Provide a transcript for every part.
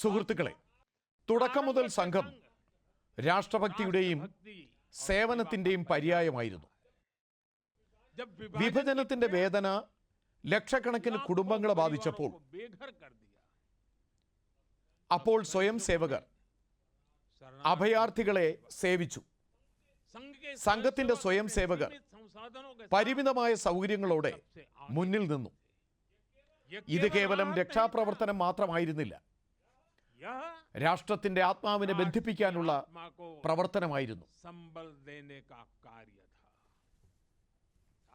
സുഹൃത്തുക്കളെ തുടക്കം മുതൽ സംഘം രാഷ്ട്രഭക്തിയുടെയും സേവനത്തിന്റെയും പര്യായമായിരുന്നു. വിഭജനത്തിന്റെ വേദന ലക്ഷക്കണക്കിന് കുടുംബങ്ങളെ ബാധിച്ചപ്പോൾ അപ്പോൾ സ്വയം സേവകർ അഭയാർത്ഥികളെ സേവിച്ചു. സംഘത്തിന്റെ സ്വയം സേവകർ പരിമിതമായ സൗകര്യങ്ങളോടെ മുന്നിൽ നിന്നു. ഇത് കേവലം രക്ഷാപ്രവർത്തനം മാത്രമായിരുന്നില്ല. രാഷ്ട്രത്തിന്റെ ആത്മാവിനെ ബന്ധിപ്പിക്കാനുള്ള പ്രവർത്തനമായിരുന്നു.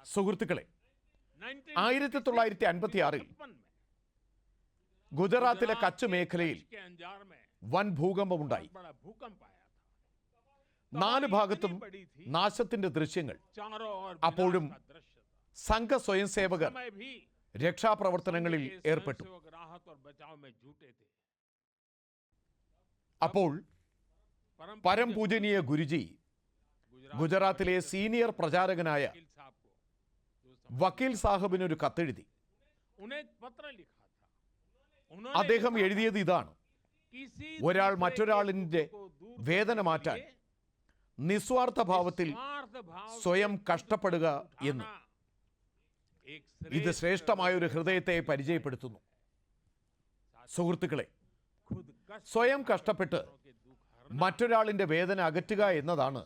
സുഹൃത്തുക്കളെ ആയിരത്തി തൊള്ളായിരത്തി അൻപത്തി ആറിൽ ഗുജറാത്തിലെ കച്ച് മേഖലയിൽ വൻ ഭൂകമ്പമുണ്ടായി. നാല് ഭാഗത്തും നാശത്തിന്റെ ദൃശ്യങ്ങൾ. അപ്പോഴും സംഘ സ്വയംസേവകർ രക്ഷാപ്രവർത്തനങ്ങളിൽ ഏർപ്പെട്ടു. അപ്പോൾ പരംപൂജനീയ ഗുരുജി ഗുജറാത്തിലെ സീനിയർ പ്രചാരകനായ വക്കീൽ സാഹബിനൊരു കത്തെഴുതി. അദ്ദേഹം എഴുതിയത് ഇതാണ്. ഒരാൾ മറ്റൊരാളിന്റെ വേദന മാറ്റാൻ നിസ്വാർത്ഥ ഭാവത്തിൽ സ്വയം കഷ്ടപ്പെടുക എന്ന്. ഇത് ശ്രേഷ്ഠമായ ഒരു ഹൃദയത്തെ പരിചയപ്പെടുത്തുന്നു. സുഹൃത്തുക്കളെ സ്വയം കഷ്ടപ്പെട്ട് മറ്റൊരാളിന്റെ വേദന അകറ്റുക എന്നതാണ്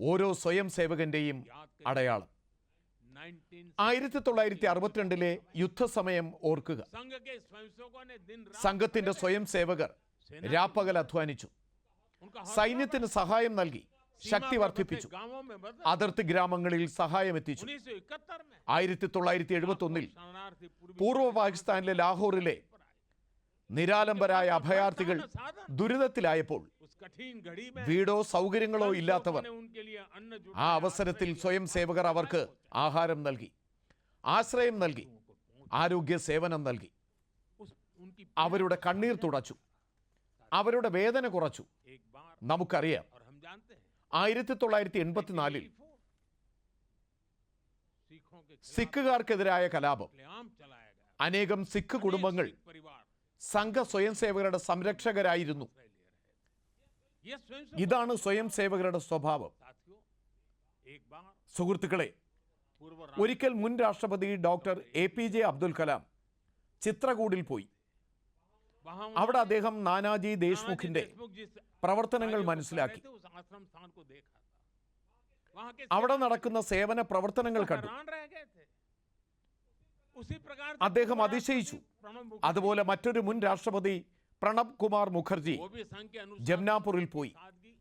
ഓരോ സ്വയം സേവകന്റെയും അടയാളം. ആയിരത്തി തൊള്ളായിരത്തി അറുപത്തിരണ്ടിലെ യുദ്ധസമയം ഓർക്കുക. സംഘത്തിന്റെ സ്വയം സേവകർ രാപ്പകൽ അധ്വാനിച്ചു. സൈന്യത്തിന് സഹായം നൽകി ശക്തി വർദ്ധിപ്പിച്ചു. അതിർത്തി ഗ്രാമങ്ങളിൽ സഹായം എത്തിച്ചു. ആയിരത്തി തൊള്ളായിരത്തി എഴുപത്തി ഒന്നിൽ പൂർവ പാകിസ്ഥാനിലെ ലാഹോറിലെ നിരാലംബരായ അഭയാർത്ഥികൾ ദുരിതത്തിലായപ്പോൾ വീടോ സൗകര്യങ്ങളോ ഇല്ലാത്തവർ ആ അവസരത്തിൽ സ്വയം സേവകർ അവർക്ക് ആഹാരം നൽകി ആശ്രയം നൽകി ആരോഗ്യ സേവനം നൽകി. അവരുടെ കണ്ണീർ തുടച്ചു അവരുടെ വേദന കുറച്ചു. നമുക്കറിയാം ആയിരത്തി തൊള്ളായിരത്തി എൺപത്തിനാലിൽ സിഖുകാർക്കെതിരായ കലാപം അനേകം സിഖ് കുടുംബങ്ങൾ സംഘ സ്വയം സേവകരുടെ സംരക്ഷകരായിരുന്നു. ഇതാണ് സ്വയം സേവകരുടെ സ്വഭാവം. സുഹൃത്തുക്കളെ ഒരിക്കൽ മുൻ രാഷ്ട്രപതി doctor A P J Abdul Kalam ചിത്രകൂടിൽ പോയി. അവിടെ അദ്ദേഹം നാനാജി ദേശ്മുഖിന്റെ പ്രവർത്തനങ്ങൾ മനസ്സിലാക്കി. അവിടെ നടക്കുന്ന സേവന പ്രവർത്തനങ്ങൾ കണ്ടു. അദ്ദേഹം അതിശയിച്ചു. അതുപോലെ മറ്റൊരു മുൻ രാഷ്ട്രപതി പ്രണബ് കുമാർ മുഖർജി ജംനാപൂറിൽ പോയി.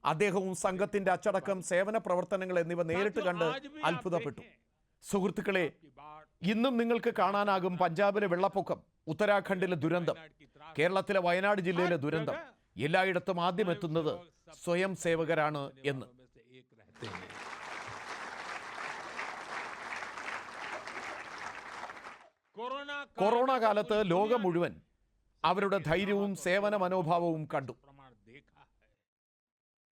അദ്ദേഹവും സംഘത്തിന്റെ അച്ചടക്കം സേവന പ്രവർത്തനങ്ങൾ എന്നിവ നേരിട്ട് കണ്ട് അത്ഭുതപ്പെട്ടു. സുഹൃത്തുക്കളെ ഇന്നും നിങ്ങൾക്ക് കാണാനാകും പഞ്ചാബിലെ വെള്ളപ്പൊക്കം ഉത്തരാഖണ്ഡിലെ ദുരന്തം കേരളത്തിലെ വയനാട് ജില്ലയിലെ ദുരന്തം. എല്ലായിടത്തും ആദ്യം എത്തുന്നത് സ്വയം സേവകരാണ് എന്ന്. കൊറോണ കാലത്ത് ലോകം മുഴുവൻ അവരുടെ ധൈര്യവും സേവന മനോഭാവവും കണ്ടു.